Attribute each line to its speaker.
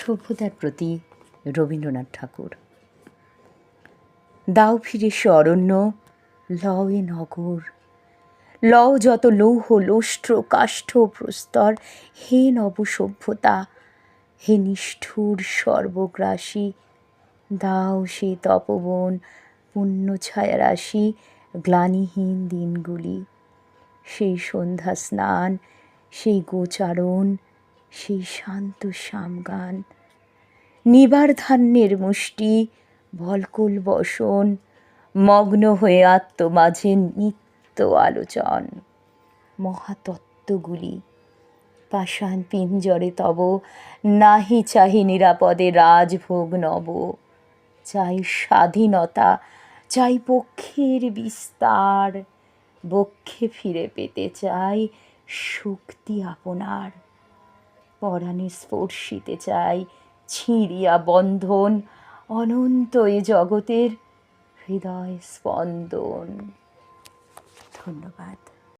Speaker 1: সভ্যতার প্রতি রবীন্দ্রনাথ ঠাকুর। দাও ফিরে সে অরণ্য লও এ নগর। লও যত লৌহ, লোষ্ট্র, কাষ্ঠ, প্রস্তর, হে নব সভ্যতা, হে নিষ্ঠুর সর্বগ্রাসী, দাও সে তপবন, পুণ্য ছায়া রাশি, গ্লানিহীন দিনগুলি। সেই সন্ধ্যা স্নান, সেই গোচারণ সেই শান্ত শামগান নিবার ধান্যের মুষ্টি, ভলকুল বসন, মগ্ন হয়ে আত্ম মাঝে নিত্য আলোচন। মহাতত্ত্বগুলি। পাষাণ পিঞ্জরে তব, নাহি চাহি নিরাপদে রাজভোগ নব। চাই স্বাধীনতা, চাই পক্ষের বিস্তার। বক্ষে ফিরে পেতে চাই শক্তি আপনার। পরাণে স্পর্শিতে চাই ছিঁড়িয়া বন্ধন অনন্ত এ জগতের হৃদয় স্পন্দন। ধন্যবাদ।